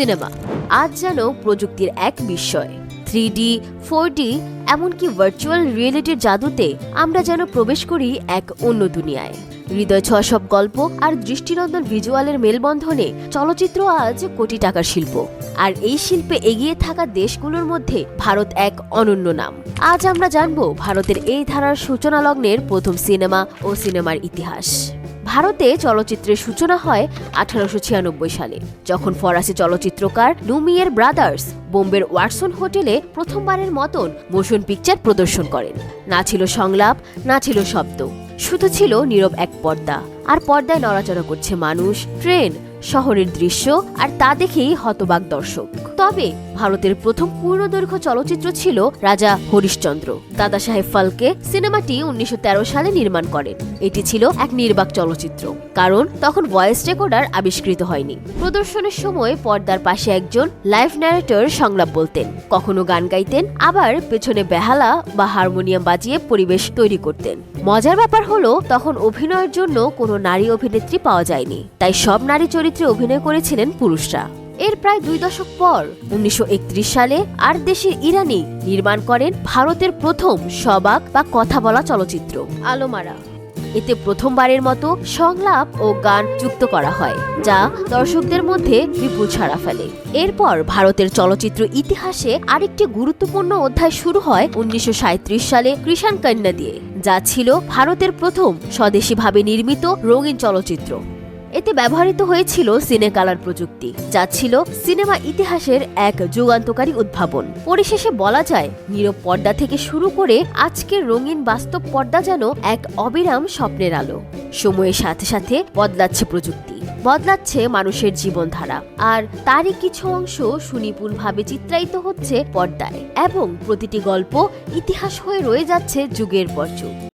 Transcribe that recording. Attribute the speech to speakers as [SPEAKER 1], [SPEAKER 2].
[SPEAKER 1] Cinema. আজ যেন প্রযুক্তির এক বিস্ময়। থ্রি ডি ফোর ডি এমনকি ভার্চুয়াল রিয়েলিটির জাদুতে আমরা যেন প্রবেশ করি এক অন্য দুনিয়ায়। হৃদয় ছোঁয়া সব গল্প আর দৃষ্টিনন্দন ভিজুয়ালের মেলবন্ধনে চলচ্চিত্র আজ কোটি টাকার শিল্প। আর এই শিল্পে এগিয়ে থাকা দেশগুলোর মধ্যে ভারত এক অনন্য নাম। আজ আমরা জানব ভারতের এই ধারার সূচনা লগ্নের প্রথম সিনেমা ও সিনেমার ইতিহাস। ভারতে চলচ্চিত্রের সূচনা হয় আঠারোশো ছিয়ানব্বই সালে, যখন ফরাসি চলচ্চিত্রকার লুমিয়ের ব্রাদার্স বোম্বের ওয়াটসন হোটেলে প্রথমবারের মতন মোশন পিকচার প্রদর্শন করেন। না ছিল সংলাপ, না ছিল শব্দ। শুধু ছিল নীরব এক পর্দা, আর পর্দায় নড়াচড়া করছে মানুষ, ট্রেন, শহরের দৃশ্য, আর তা দেখেই হতবাক দর্শক। তবে ভারতের প্রথম পূর্ণদৈর্ঘ্য চলচ্চিত্র ছিল রাজা হরিশ্চন্দ্র। দাদা সাহেব ফালকে সিনেমাটি উনিশশো তেরো সালে নির্মাণ করেন। এটি ছিল এক নির্বাক চলচ্চিত্র। কারণ তখন ভয়েস রেকর্ডার আবিষ্কৃত হয়নি। প্রদর্শনের সময় পর্দার পাশে একজন লাইভ ন্যারেটর সংলাপ বলতেন। কখনো গান গাইতেন, আবার পেছনে বেহালা বা হারমোনিয়াম বাজিয়ে পরিবেশ তৈরি করতেন। মজার ব্যাপার হলো, তখন অভিনয়ের জন্য কোনো নারী অভিনেত্রী পাওয়া যায়নি। তাই সব নারী চরিত্রে অভিনয় করেছিলেন পুরুষরা। এর প্রায় দুই দশক পর, উনিশশো একত্রিশ সালে আর দেশের ইরানি নির্মাণ করেন ভারতের প্রথম সবাক বা কথা বলা চলচ্চিত্র, আলোমারা। এতে প্রথমবারের মতো সংলাপ ও গান যুক্ত করা হয়, যা দর্শকদের মধ্যে বিপুল ছাড়া ফেলে। এরপর ভারতের চলচ্চিত্র ইতিহাসে আরেকটি গুরুত্বপূর্ণ অধ্যায় শুরু হয় উনিশশো সাঁইত্রিশ সালে কৃষাণ কন্যা দিয়ে, যা ছিল ভারতের প্রথম স্বদেশীভাবে নির্মিত রঙিন চলচ্চিত্র। এতে ব্যবহৃত হয়েছিল সিনে কালার প্রযুক্তি, যা ছিল সিনেমা ইতিহাসের এক যুগান্তকারী উদ্ভাবন। পরিশেষে বলা যায়, নীরব পর্দা থেকে শুরু করে আজকের রঙিন বাস্তব পর্দা যেন এক অবিরাম স্বপ্নের আলো। সময়ের সাথে সাথে বদলাচ্ছে প্রযুক্তি, বদলাচ্ছে মানুষের জীবনধারা, আর তারই কিছু অংশ সুনিপুণভাবে চিত্রায়িত হচ্ছে পর্দায়, এবং প্রতিটি গল্প ইতিহাস হয়ে রয়ে যাচ্ছে যুগের পর যুগ।